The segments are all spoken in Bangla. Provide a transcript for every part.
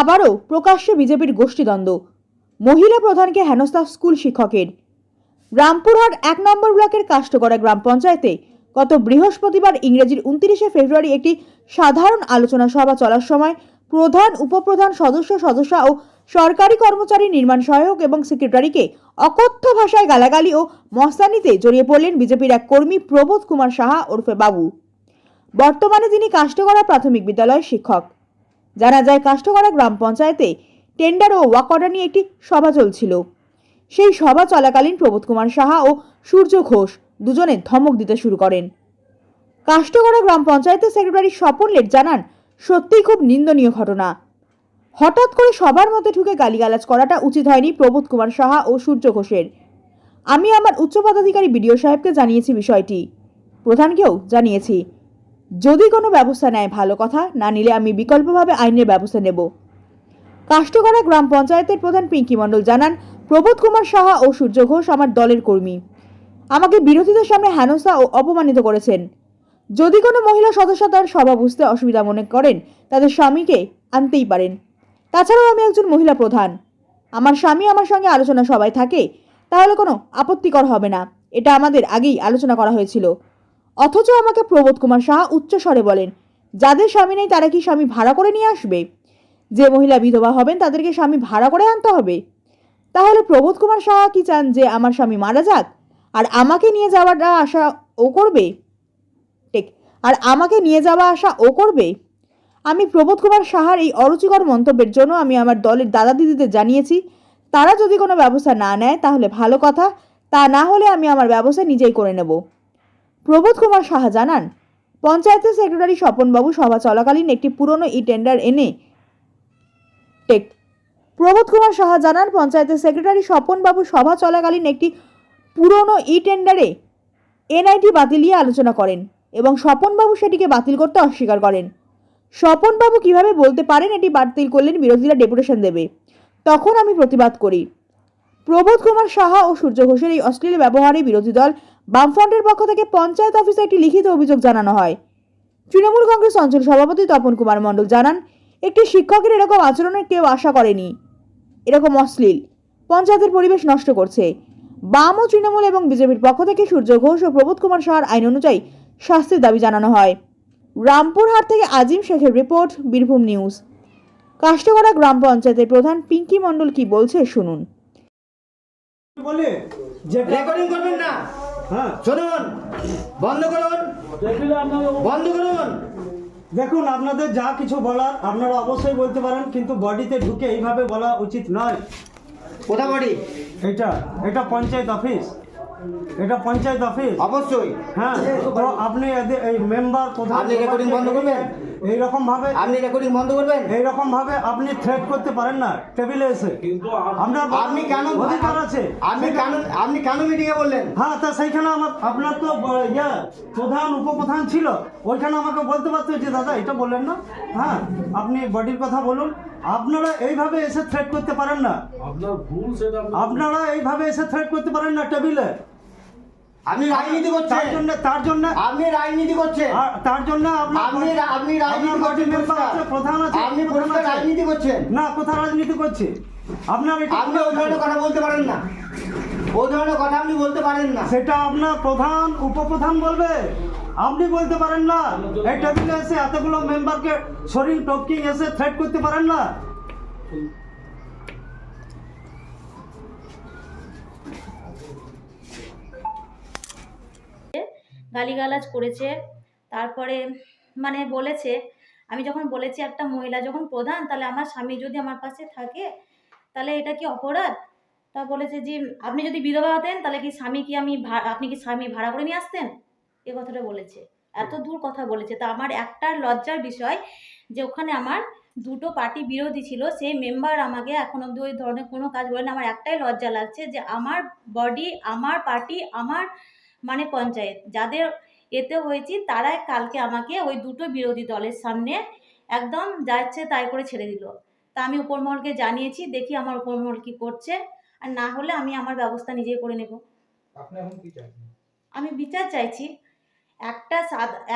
আবারও প্রকাশ্যে বিজেপির গোষ্ঠীদ্বন্দ্ব মহিলা প্রধানকে হেনস্থা স্কুল শিক্ষকের। রামপুরহাট এক নম্বর ব্লকের কাষ্টগড়া গ্রাম পঞ্চায়েতে গত বৃহস্পতিবার ইংরেজির উনত্রিশে ফেব্রুয়ারি একটি সাধারণ আলোচনা সভা চলার সময় প্রধান উপপ্রধান সদস্য সদস্য ও সরকারি কর্মচারী নির্মাণ সহায়ক এবং সেক্রেটারিকে অকথ্য ভাষায় গালাগালি ও মস্তানিতে জড়িয়ে পড়লেন বিজেপির এক কর্মী প্রবোধ কুমার সাহা ওরফে বাবু। বর্তমানে তিনি কাষ্টগড়া প্রাথমিক বিদ্যালয়ের শিক্ষক। জানা যায় কাষ্টগড়া গ্রাম পঞ্চায়েতে টেন্ডার ও ওয়াক অর্ডার নিয়ে একটি সভা চলছিল। সেই সভা চলাকালীন প্রবোধ কুমার সাহা ও সূর্য ঘোষ দুজনে ধমক দিতে শুরু করেন। কাষ্টগড়া গ্রাম পঞ্চায়েতের সেক্রেটারি স্বপন লেট জানান, সত্যিই খুব নিন্দনীয় ঘটনা। হঠাৎ করে সবার মধ্যে ঢুকে গালিগালাজ করাটা উচিত হয়নি প্রবোধ কুমার সাহা ও সূর্য ঘোষের। আমি আমার উচ্চ পদাধিকারী বিডিও সাহেবকে জানিয়েছি বিষয়টি। প্রধানকেও জানিয়েছি। যদি কোনো ব্যবস্থা নেয় ভালো কথা, না নিলে আমি বিকল্পভাবে আইনের ব্যবস্থা নেব। কাষ্টগড়া গ্রাম পঞ্চায়েতের প্রধান পিঙ্কি মণ্ডল জানান, প্রবোধ কুমার সাহা ও সূর্য ঘোষ আমার দলের কর্মী। আমাকে বিরোধীদের সামনে হেনস্থা ও অপমানিত করেছেন। যদি কোনো মহিলা সদস্য তার সভা বুঝতে অসুবিধা মনে করেন, তাদের স্বামীকে আনতেই পারেন। তাছাড়াও আমি একজন মহিলা প্রধান। আমার স্বামী আমার সঙ্গে আলোচনা সবাই থাকে, তাহলে কোনো আপত্তিকর হবে না। এটা আমাদের আগেই আলোচনা করা হয়েছিল। অথচ আমাকে প্রবোধ কুমার সাহা উচ্চ স্বরে বলেন, যাদের স্বামী নেই তারা কি স্বামী ভাড়া করে নিয়ে আসবে? যে মহিলা বিধবা হবেন তাদেরকে স্বামী ভাড়া করে আনতে হবে। তাহলে প্রবোধ কুমার সাহা কি চান যে আমার স্বামী মারা যাক? আর আমাকে নিয়ে যাওয়াটা আশা ও করবে? ঠিক, আর আমাকে নিয়ে যাওয়া আসা ও করবে? আমি প্রবোধ কুমার সাহার এই অরুচিকর মন্তব্যের জন্য আমি আমার দলের দাদা দিদিদের জানিয়েছি, তারা যদি কোনো ব্যবস্থা না নেয় তাহলে ভালো কথা, তা না হলে আমি আমার ব্যবস্থা নিজেই করে নেব। প্রবোধ কুমার সাহা জানান পঞ্চায়েতের সেক্রেটারি স্বপনবাবু সভা চলাকালীন একটি পুরনো ই টেন্ডার এনে টেক প্রবোধ কুমার সাহা জানান পঞ্চায়েতের সেক্রেটারি স্বপনবাবু সভা চলাকালীন একটি পুরনো ই টেন্ডারে এনআইটি বাতিল নিয়ে আলোচনা করেন এবং স্বপনবাবু সেটিকে বাতিল করতে অস্বীকার করেন। স্বপনবাবু কীভাবে বলতে পারেন এটি বাতিল করলেন বিরোধীরা ডেপুটেশন দেবে। তখন আমি প্রতিবাদ করি। প্রবোধ কুমার সাহা ও সূর্য ঘোষের এই অশ্লীল ব্যবহারে বিরোধী দল বামফ্রন্টের পক্ষ থেকে পঞ্চায়েত অফিসে একটি লিখিত অভিযোগ জানানো হয়। তৃণমূল কংগ্রেস অঞ্চল সভাপতি তপন কুমার মণ্ডল জানান একটি শিক্ষকের এরকম আচরণের কেউ আশা করেনি। এরকম অশ্লীল। পঞ্চায়েতের পরিবেশ নষ্ট করছে। বাম ও তৃণমূল এবং বিজেপির পক্ষ থেকে সূর্য ঘোষ ও প্রবোধ কুমার সাহার আইন অনুযায়ী শাস্তির দাবি জানানো হয়। রামপুরহাট থেকে আজিম শেখের রিপোর্ট বীরভূম নিউজ। কাষ্টগড়া গ্রাম পঞ্চায়েতের প্রধান পিঙ্কি মণ্ডল কি বলছে শুনুন। বলে যে রেকর্ডিং করবেন না। শুনুন বন্ধ করুন বন্ধ করুন। দেখুন আপনাদের যা কিছু বলার আপনারা অবশ্যই বলতে পারেন কিন্তু বডিতে ঢুকে এইভাবে বলা উচিত নয়। কোথা বাড়ি? এটা এটা পঞ্চায়েত অফিস। এটা পঞ্চায়েত অফিস। অবশ্যই। হ্যাঁ তো আপনি এই মেম্বার আপনি recording বন্ধ করবেন? এইরকম ভাবে আপনি রেকর্ডিং বন্ধ করবেন? এইরকম ভাবে আপনি থ্রেট করতে পারেন না। টেবিলে এসে। আপনার আপনি কেন অধিকার আছে। আপনি কেন আপনি কেন মিটিং এ বললেন? হ্যাঁ তা সেইখানে আমার আপনার তো ইয়া প্রধান উপপ্রধান ছিল। ওইখানে আমাকে বলতে পারতো যে দাদা এটা বললেন না? হ্যাঁ আপনি বডির কথা বলুন। আপনারা এইভাবে এসে থ্রেট করতে পারেন না। আপনার ভুল সেটা আপনারা এইভাবে এসে থ্রেট করতে পারেন না টেবিলে আপনি রাজনীতি তার করছেন জন্য তার জন্য আপনি রাজনীতি করছেন। তার জন্য আপনি আপনি রাজনীতি করছেন। প্রধান আছে আপনি প্রধান রাজনীতি করছেন। না কোথা রাজনীতি করছে? আপনার আপনি ওই ধরনের কথা বলতে পারেন না। ওই ধরনের কথা আপনি বলতে পারেন না। সেটা আপনার প্রধান উপপ্রধান বলবে। আপনি বলতে পারেন না। এই টেবিলে এসে এতগুলো মেম্বারকে শরীর টপকিং এসে থ্রেট করতে পারেন না। গালিগালাজ করেছে। তারপরে মানে বলেছে আমি যখন বলেছি একটা মহিলা যখন প্রধান তাহলে আমার স্বামী যদি আমার পাশে থাকে তাহলে এটা কি অপরাধ? তা বলেছে যে আপনি যদি বিধবা হতেন তাহলে কি স্বামী কি আমি আপনি কি স্বামী ভাড়া করে নিয়ে আসতেন? এ কথাটা বলেছে। এত দূর কথা বলেছে। তা আমার একটা লজ্জার বিষয় যে ওখানে আমার দুটো পার্টি বিরোধী ছিল সেই মেম্বার আমাকে এখন অব্দি ওই ধরনের কোনো কাজ বলেন। আমার একটাই লজ্জা লাগছে যে আমার বডি আমার পার্টি আমার মানে পঞ্চায়েত। যাদের এতে হয়েছি তারাই কালকে আমাকে ওই দুটো বিরোধী দলের সামনে একদম যা ইচ্ছে তাই করে ছেড়ে দিল। তা আমি উপরমহলকে জানিয়েছি দেখি আমার উপরমহল কি করছে। আর না হলে আমি আমার ব্যবস্থা নিজেই করে নেব। আমি বিচার চাইছি একটা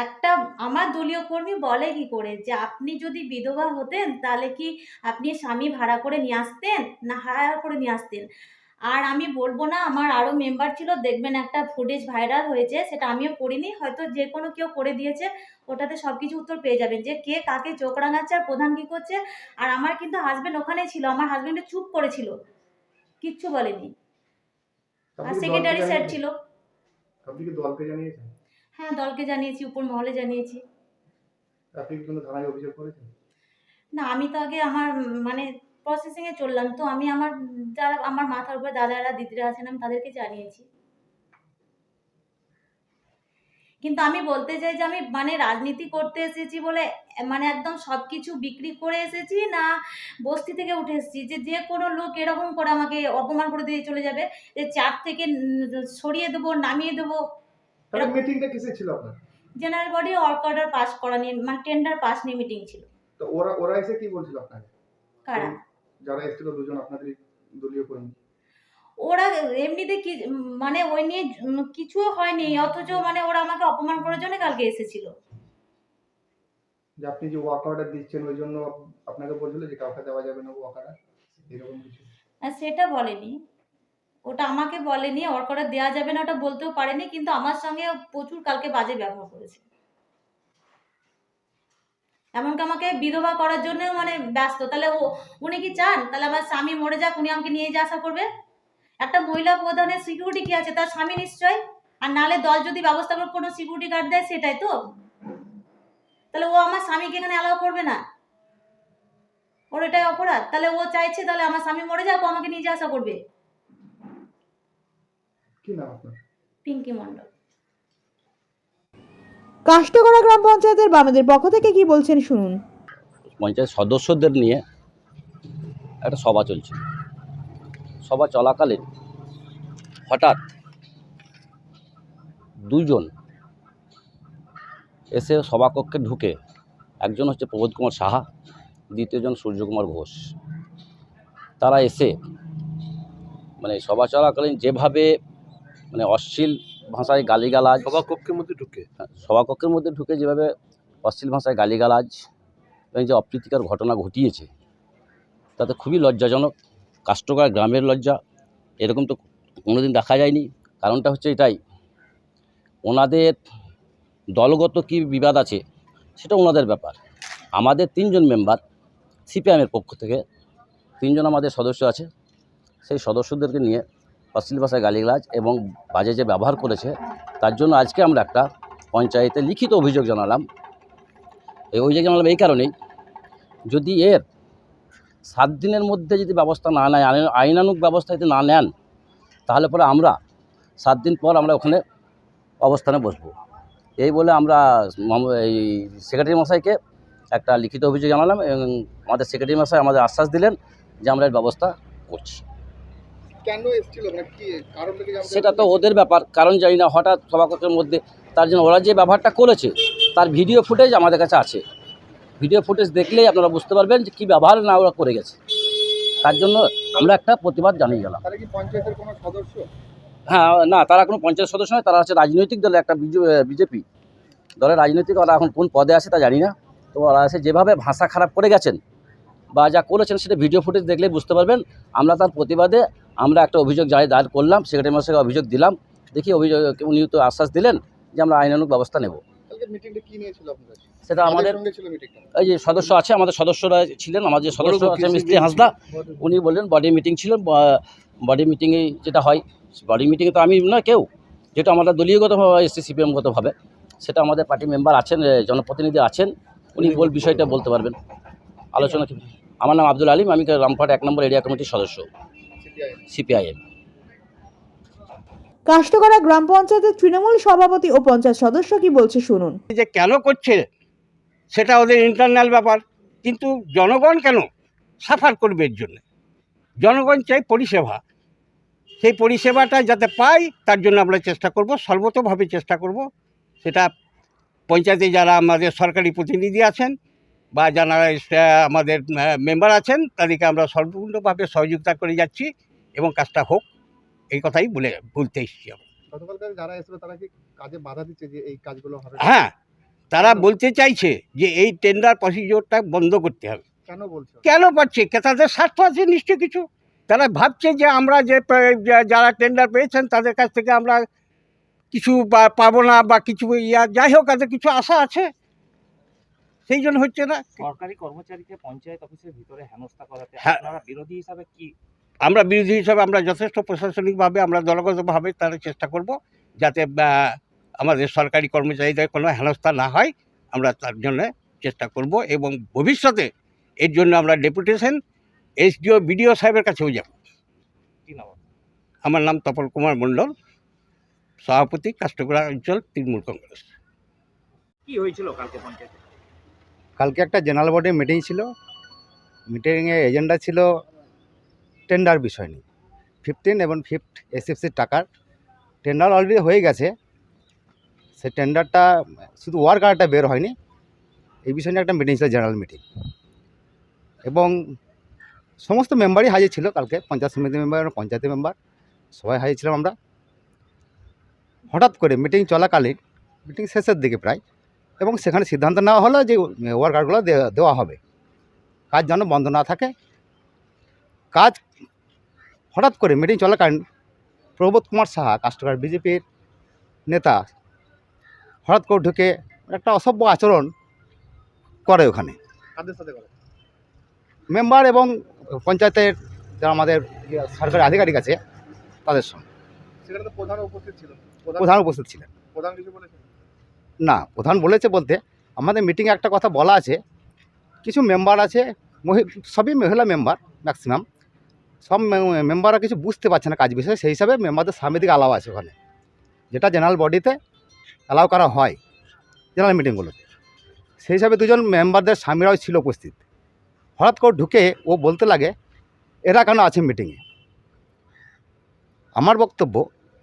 একটা আমার দলীয় কর্মী বলে কি করে যে আপনি যদি বিধবা হতেন তাহলে কি আপনি স্বামী ভাড়া করে নিয়ে আসতেন? না হায়ার করে নিয়ে আসতেন? আর আমি বলব না আমার আরও মেম্বার ছিল দেখবেন একটা ফুটেজ ভাইরাল হয়েছে সেটা আমিও করিনি হয়তো যে কোনো কেউ করে দিয়েছে ওটাতে সব কিছু উত্তর পেয়ে যাবেন যে কে কাকে চোখ রাঙাচ্ছে আর প্রধান কী করছে। আর আমার কিন্তু হাজবেন্ড ওখানে ছিল আমার হাজবেন্ডে চুপ করেছিল কিচ্ছু বলেনি। আর সেক্রেটারি স্যার ছিল। আপনি কি দলকে জানিয়েছেন? হ্যাঁ দলকে জানিয়েছি উপর মহলে জানিয়েছি। আপনি কোনো থানায় অভিযোগ করেছেন? না আমি তো আগে আমার মানে প্রসেসিংয়ে চললাম। তো আমি আমার যারা আমার মাথার উপরে দাদারা দিদিরা আছেন আমি তাদেরকে জানিয়েছি। কিন্তু আমি বলতে চাই যে আমি মানে রাজনীতি করতে এসেছি বলে মানে একদম সব কিছু বিক্রি করে এসেছি না বস্তি থেকে উঠে এসেছি? যে যে কোনো লোক এরকম করে আমাকে অপমান করে দিয়ে চলে যাবে যে চার থেকে সরিয়ে দেবো নামিয়ে দেবো। মিটিংটা কিসে ছিল আপনার? General body work order pass করা নিয়ে মানে টেন্ডার পাস নিয়ে মিটিং ছিল। তো ওরা ওরা এসে কি বলছিল আপনাকে? কারা? যারা এসেছিল দুজন আপনাদের দলীয় কর্মী? ওরা এমনিতে কি মানে ওই নিয়ে কিছুও হয়নি অথচ মানে ওরা আমাকে অপমান করার জন্য কালকে এসেছিল। যে আপনি যে ওয়াক অর্ডার দিচ্ছেন ওই জন্য আপনাকে বলছিল যে কাউকে দেওয়া যাবে না ওয়াক অর্ডার এরকম কিছু? আর সেটা বলেনি। ওটা আমাকে বলেনি ওর করে দেওয়া যাবে না ওটা বলতেও পারেনি কিন্তু আমার সঙ্গে প্রচুর কালকে বাজে ব্যবহার করেছে। এমনকি আমাকে বিধবা করার জন্যও মানে ব্যস্ত। তাহলে ও উনি কি চান? তাহলে আমার স্বামী মরে যাক উনি আমাকে নিয়ে যা আশা করবে? একটা মহিলা প্রধানের সিকিউরিটি কি আছে? তার স্বামী নিশ্চয় আর নালে দল যদি ব্যবস্থা করে কোনো সিকিউরিটি গার্ড দেয় সেটাই তো? তাহলে ও আমার স্বামীকে এখানে অ্যালাউ করবে না? ওর এটাই অপরাধ। তাহলে ও চাইছে তাহলে আমার স্বামী মরে যাক ও আমাকে নিয়ে যা করবে। কি নাম আপনার? পিঙ্কি মণ্ডল। কাষ্টকরা গ্রাম পঞ্চায়েতের বামেদের পক্ষ থেকে কি বলছেন শুনুন। পঞ্চায়েত সদস্যদের নিয়ে একটা সভা চলছে। সভা চলাকালীন হঠাৎ দুজন এসে সভাকক্ষে ঢুকে একজন হচ্ছে প্রবোধ কুমার সাহা, দ্বিতীয়জন সূর্যকুমার ঘোষ। তারা এসে মানে সভা চলাকালীন যেভাবে মানে অশ্লীল ভাষায় গালিগালাজ। সভাকক্ষের মধ্যে ঢুকে? হ্যাঁ, সভাকক্ষের মধ্যে ঢুকে যেভাবে অশ্লীল ভাষায় গালিগালাজ এবং যে অপ্রীতিকর ঘটনা ঘটিয়েছে তাতে খুবই লজ্জাজনক। কাষ্টকার গ্রামের লজ্জা এরকম তো কোনোদিন দেখা যায়নি। কারণটা হচ্ছে এটাই ওনাদের দলগত কি বিবাদ আছে সেটা ওনাদের ব্যাপার। আমাদের তিনজন মেম্বার সিপিআইএমের পক্ষ থেকে তিনজন আমাদের সদস্য আছে। সেই সদস্যদেরকে নিয়ে অশ্লীল ভাষায় গালিগালাজ এবং বাজে যে ব্যবহার করেছে, তার জন্য আজকে আমরা একটা পঞ্চায়েতে লিখিত অভিযোগ জানালাম। এই অভিযোগ জানালাম এই কারণেই, যদি এর সাত দিনের মধ্যে যদি ব্যবস্থা না নেয়, আইন- আইনানুগ ব্যবস্থা যদি না নেন, তাহলে পরে আমরা সাত দিন পর আমরা ওখানে অবস্থানে বসবো। এই বলে আমরা এই সেক্রেটারি মশাইকে একটা লিখিত অভিযোগ জানালাম এবং আমাদের সেক্রেটারি মশাই আমাদের আশ্বাস দিলেন যে আমরা এর ব্যবস্থা করছি। কেন এসেছিল? মানে কি কারণটা কি সেটা তো ওদের ব্যাপার কারণ জানি না হঠাৎ সভাকক্ষের মধ্যে তার জন্য ওরা যে ব্যবহারটা করেছে তার ভিডিও ফুটেজ আমাদের কাছে আছে। ভিডিও ফুটেজ দেখলেই আপনারা বুঝতে পারবেন যে কী ব্যবহার না ওরা করে গেছে। তার জন্য আমরা একটা প্রতিবাদ জানিয়ে গেলাম। তারা কি পঞ্চায়েতের কোনো সদস্য? হ্যাঁ না তারা কোনো পঞ্চায়েত সদস্য নয় তারা হচ্ছে রাজনৈতিক দলের একটা বিজেপি। দলের রাজনৈতিক ওরা এখন কোন পদে আছে তা জানি না। তো ওরা এসে যেভাবে ভাষা খারাপ করে গেছেন বা যা করেছেন সেটা ভিডিও ফুটেজ দেখলেই বুঝতে পারবেন। আমরা তার প্রতিবাদে আমরা একটা অভিযোগ যাই দায়ের করলাম সেক্রেটারি মশাইকে অভিযোগ দিলাম। দেখি অভিযোগ উনি তো আশ্বাস দিলেন যে আমরা আইনানুগ ব্যবস্থা নেব। সেটা আমাদের এই যে সদস্য আছে আমাদের সদস্যরা ছিলেন আমাদের যে সদস্য আছে মিস্ত্রি হাঁসদা উনি বললেন বডি মিটিং ছিল বডি মিটিংয়ে যেটা হয় বডি মিটিংয়ে তো আমি না কেউ। যেটা আমাদের দলীয়গতভাবে এসসি সিপিএমগতভাবে। সেটা আমাদের পার্টি মেম্বার আছেন জনপ্রতিনিধি আছেন উনি বল বিষয়টা বলতে পারবেন। আলোচনা আমার নাম আব্দুল আলিম আমি রামপাট এক নম্বর এরিয়া কমিটির সদস্য। সিপিআইএম। কাষ্টকরা গ্রাম পঞ্চায়েতের তৃণমূল সভাপতি ও পঞ্চায়েত সদস্য কি বলছে শুনুন। যে কেন করছে সেটা ওদের ইন্টারনাল ব্যাপার। কিন্তু জনগণ কেন সাফার করবে এর জন্য? জনগণ চাই পরিষেবা। সেই পরিষেবাটা যাতে পাই তার জন্য আমরা চেষ্টা করব সর্বতোভাবে চেষ্টা করব। সেটা পঞ্চায়েতে যারা আমাদের সরকারি প্রতিনিধি আছেন বা যারা আমাদের মেম্বার আছেন তাদেরকে আমরা সর্বপূর্ণভাবে সহযোগিতা করে যাচ্ছি এবং কাজটা হোক এই কথাই বলে বলতে এসেছি আমরা। যারা তারা কি কাজে বাধা দিচ্ছে যে এই কাজগুলো হবে হ্যাঁ তারা বলতে চাইছে যে এই টেন্ডার প্রসিডিওরটা বন্ধ করতে হবে। কেন বলছো? কেন পাচ্ছে? তাদের স্বার্থ আছে নিশ্চয় কিছু। তারা ভাবছে যে আমরা যে যারা টেন্ডার পেয়েছেন তাদের কাছ থেকে আমরা কিছু পাবো না বা কিছু ইয়া যাই হোক তাদের কিছু আশা আছে। সেই জন্য হচ্ছে না সরকারি কর্মচারীকে পঞ্চায়েত অফিসের ভিতরে হেনস্থা করাতে হ্যাঁ। আপনারা বিরোধী হিসাবে কি আমরা বিরোধী হিসাবে আমরা যথেষ্ট প্রশাসনিকভাবে আমরা দলগতভাবে তার চেষ্টা করব যাতে আমাদের সরকারি কর্মচারীদের কোনো হেনস্থা না হয়। আমরা তার জন্য চেষ্টা করব এবং ভবিষ্যতে এর জন্য আমরা ডেপুটেশন এসডিও বিডিও সাহেবের কাছেও যাব। আমার নাম তপল কুমার মণ্ডল সভাপতি কাষ্টগড়া অঞ্চল তৃণমূল কংগ্রেস। কি হয়েছিল কালকে পঞ্চায়েতে? কালকে একটা জেনারেল বডি মিটিং ছিল। মিটিংয়ে এজেন্ডা ছিল টেন্ডার বিষয় নিয়ে। ফিফটিন এবং ফিফথ এসএফসির টাকার টেন্ডার অলরেডি হয়ে গেছে। সেই টেন্ডারটা শুধু ওয়ার্ক আর্টটা বের হয়নি, এই বিষয় নিয়ে একটা মিটিং ছিল, জেনারেল মিটিং। এবং সমস্ত মেম্বারই হাজির ছিল কালকে, পঞ্চায়েত সমিতি মেম্বার এবং পঞ্চায়েতের মেম্বার সবাই হাজির ছিলাম আমরা। হঠাৎ করে মিটিং চলাকালীন, মিটিং শেষের দিকে প্রায় এবং সেখানে সিদ্ধান্ত নেওয়া হলো যে ওয়ার্কারগুলো দেওয়া হবে। কাজ যেন বন্ধ না থাকে। কাজ হঠাৎ করে মিটিং চলাকালীন প্রবোধ কুমার সাহা কাস্টমার বিজেপির নেতা হঠাৎ করে ঢুকে একটা অসভ্য আচরণ করে ওখানে। মেম্বার এবং পঞ্চায়েতের যারা আমাদের ইয়ে সরকারি আধিকারিক আছে তাদের সঙ্গে। সেখানে প্রধান উপস্থিত ছিল প্রধান উপস্থিত ছিলেন। প্রধান কিছু বলেছে না, প্রধান বলেছে বলতে, আমাদের মিটিংয়ে একটা কথা বলা আছে, কিছু মেম্বার আছে সবই মহিলা মেম্বার ম্যাক্সিমাম সব মেম্বাররা কিছু বুঝতে পারছে না কাজ বিষয়ে, সেই হিসাবে মেম্বারদের সামনে দিকে অ্যালাউ আছে ওখানে, যেটা জেনারেল বডিতে অ্যালাউ করা হয় জেনারেল মিটিংগুলোতে সেই হিসাবে দুজন মেম্বারদের স্বামীরাও ছিল উপস্থিত। হঠাৎ করে ঢুকে ও বলতে লাগে, এরা কেন আছে মিটিংয়ে আমার বক্তব্য,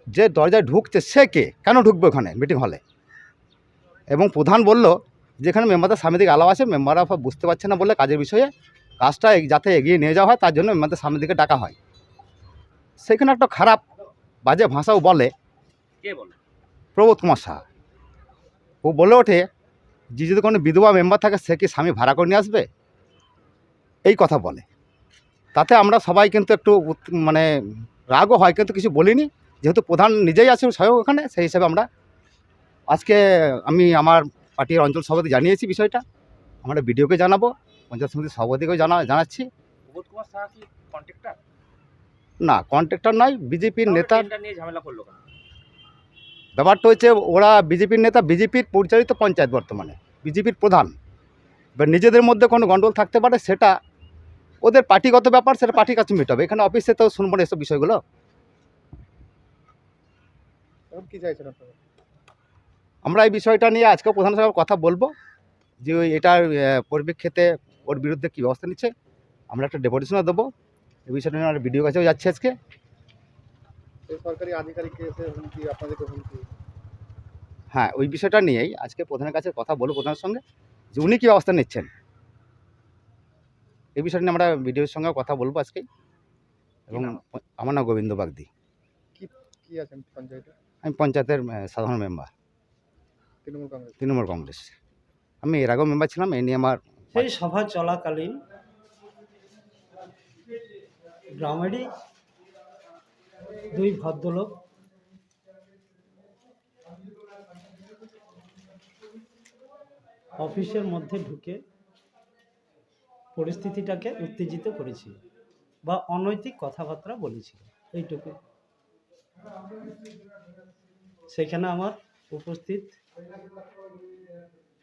যে দরজায় ঢুকছে সে কে? কেন ঢুকবে ওখানে মিটিং হলে এবং প্রধান বলল যেখানে মেম্বারদের সামনে দিকে আলাপ আছে মেম্বাররা বুঝতে পারছে না বলে কাজের বিষয়ে কাজটা যাতে এগিয়ে নিয়ে যাওয়া হয় তার জন্য মেম্বারদের সামনের দিকে ডাকা হয়। সেখানে একটা খারাপ বাজে ভাষাও বলে কে বলে? প্রবোধ কুমার সাহা। ও বলে ওঠে যে যদি কোনো বিধবা মেম্বার থাকে সে কি স্বামী ভাড়া করে নিয়ে আসবে? এই কথা বলে। তাতে আমরা সবাই কিন্তু একটু মানে রাগও হয় কিন্তু কিছু বলিনি। যেহেতু প্রধান নিজেই আছে স্বয়ং ওখানে সেই হিসাবে আমরা আজকে আমি আমার পার্টির অঞ্চল সভাপতি জানিয়েছি বিষয়টা। আমরা বিডিওকে জানাব পঞ্চায়েত সমিতির সভাপতিকেও জানা জানাচ্ছি। না কন্ট্রাক্টর নয় বিজেপির নেতা। ব্যাপারটা হচ্ছে ওরা বিজেপির নেতা বিজেপির পরিচালিত পঞ্চায়েত বর্তমানে বিজেপির প্রধান। এবার নিজেদের মধ্যে কোনো গণ্ডগোল থাকতে পারে সেটা ওদের পার্টিগত ব্যাপার সেটা পার্টির কাছে মিট হবে এখানে অফিসে তো শুনব না এসব বিষয়গুলো। কি চাইছেন আপনারা? আমরা এই বিষয়টা নিয়ে আজকে প্রধান সাহেব কথা বলব যে ওই এটার পরিপ্রেক্ষিতে ওর বিরুদ্ধে কী ব্যবস্থা নিচ্ছে আমরা একটা ডেপুটেশনও দেবো। এই বিষয়টা নিয়ে আমরা ভিডিও কাছেও যাচ্ছি আজকে। এই সরকারি আধিকারিককে হুমকি আপনাদেরকে হুমকি হ্যাঁ ওই বিষয়টা নিয়েই আজকে প্রধানের কাছে কথা বলব প্রধানের সঙ্গে যে উনি কী ব্যবস্থা নিচ্ছেন। এই বিষয়টা নিয়ে আমরা ভিডিওর সঙ্গে কথা বলব আজকে। এবং আমার নাম গোবিন্দ বাগদি। কি আছেন পঞ্চায়েতে? আমি পঞ্চায়েতের সাধারণ মেম্বার। তৃণমূল কংগ্রেস। তৃণমূল কংগ্রেস। আমি এর আগেও মেম্বার ছিলাম এই নিয়ে আমার সেই সভা চলাকালীন গ্রামেরই দুই ভদ্রলোক অফিসের মধ্যে ঢুকে পরিস্থিতিটাকে উত্তেজিত করেছিল বা অনৈতিক কথাবার্তা বলেছিল। এইটুকু সেখানে আমার উপস্থিত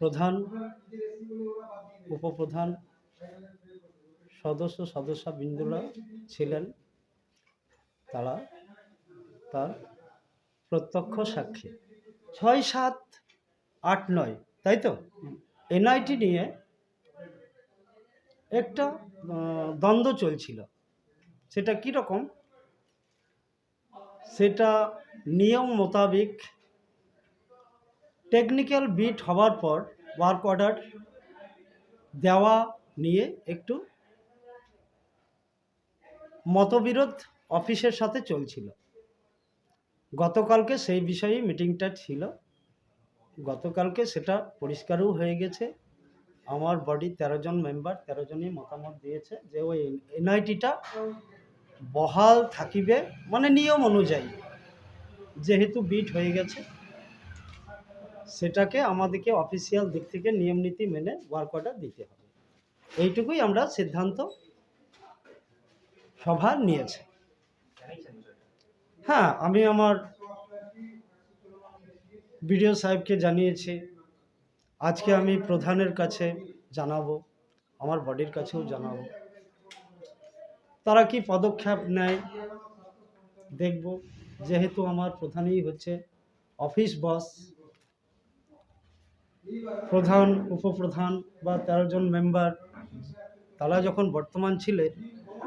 প্রধান, উপপ্রধান সদস্য সদস্যা বিন্দুরা ছিলেন তারা, তার প্রত্যক্ষ সাক্ষী। ছয় সাত আট নয়, তাই তো? এনআইটি নিয়ে একটা দ্বন্দ্ব চলছিল। সেটা কী রকম? সেটা নিয়ম মোতাবেক টেকনিক্যাল বিট হওয়ার পর ওয়ার্ক অর্ডার দেওয়া নিয়ে একটু মতবিরোধ অফিসের সাথে চলছিল। গতকালকে সেই বিষয়ে মিটিংটা ছিল। গতকালকে সেটা পরিষ্কারও হয়ে গেছে। আমার বডি তেরো জন মেম্বার তেরো জনই মতামত দিয়েছে যে ওই এনআইটিটা বহাল থাকিবে মানে নিয়ম অনুযায়ী। যেহেতু বিট হয়ে গেছে সেটাকে আমাদেরকে অফিসিয়াল দিক থেকে নিয়ম নীতি মেনে ওয়ার্ক অর্ডার দিতে হবে। এইটুকুই আমরা সিদ্ধান্ত সভা নিয়েছে। হ্যাঁ আমি আমার বিডিও সাহেবকে জানিয়েছি, আজকে আমি প্রধানের কাছে জানাব, আমার বডির কাছেও জানাব। তারা কি পদক্ষেপ নেয় দেখব, যেহেতু আমার প্রধানই হচ্ছে অফিস বস প্রধান উপপ্রধান বা তেরো জন মেম্বার তারা যখন বর্তমান ছিলেন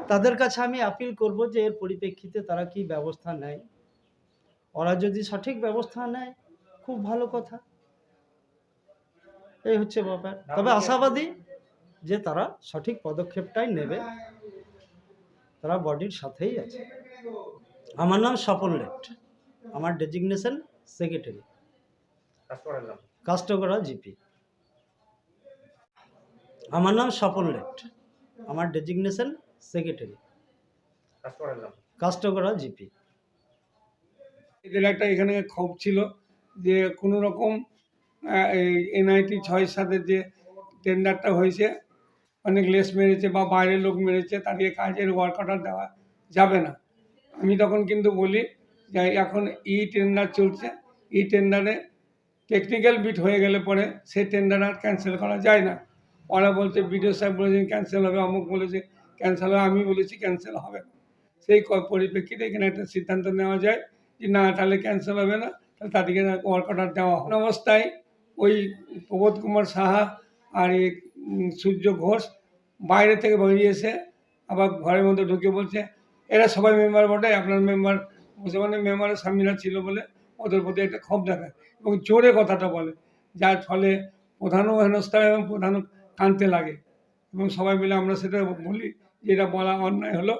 তাদের কাছে আমি আপিল করব যে এর পরিপ্রেক্ষিতে তারা কি ব্যবস্থা নেয়। ওরা যদি সঠিক ব্যবস্থা নেয় খুব ভালো কথা। এই হচ্ছে ব্যাপার। তবে আশাবাদী যে তারা সঠিক পদক্ষেপটাই নেবে। তারা বডির সাথেই আছে। আমার নাম সফল লেট। আমার ডেজিগনেশন সেক্রেটারি কাস্টগড়া জিপি। আমার নাম স্বপন লেট। আমার ডেজিগনেশন সেক্রেটারি নাম জিপি। এদের একটা এখানে ক্ষোভ ছিল যে কোনো রকম এনআইটি ছয় সাথে যে টেন্ডারটা হয়েছে, অনেক লেস মেরেছে বা বাইরের লোক মেরেছে তাদেরকে কাজের ওয়ার্ক অর্ডার দেওয়া যাবে না। আমি তখন কিন্তু বলি যে এখন ই টেন্ডার চলছে ই টেন্ডারে টেকনিক্যাল বিট হয়ে গেলে পরে সেই টেন্ডার আর ক্যান্সেল করা যায় না। ওরা বলছে, বিডিও সাহেব বলেছেন ক্যান্সেল হবে, অমুক বলেছে ক্যান্সেল হবে, আমি বলেছি ক্যান্সেল হবে না। সেই পরিপ্রেক্ষিতে এখানে একটা সিদ্ধান্ত নেওয়া যায় যে, না, তাহলে ক্যান্সেল হবে না, তাহলে তাদেরকে ওয়ার্ক অর্ডার দেওয়া হবে। অবস্থায় ওই প্রবোধ কুমার সাহা আর সূর্য ঘোষ বাইরে থেকে বেরিয়ে এসে আবার ঘরের মধ্যে ঢুকে বলছে, এরা সবাই মেম্বার বটে, আপনার মেম্বার বসে মানে মেম্বারের স্বামীরা ছিল বলে ওদের প্রতি একটা ক্ষোভ দেখায়। এবং জোরে কথাটা বলে, যার ফলে প্রধানও হেনস্থা এবং প্রধান কাঁদতে লাগে। এবং সবাই মিলে আমরা সেটা বলি যে এটা বলা অন্যায় হলো।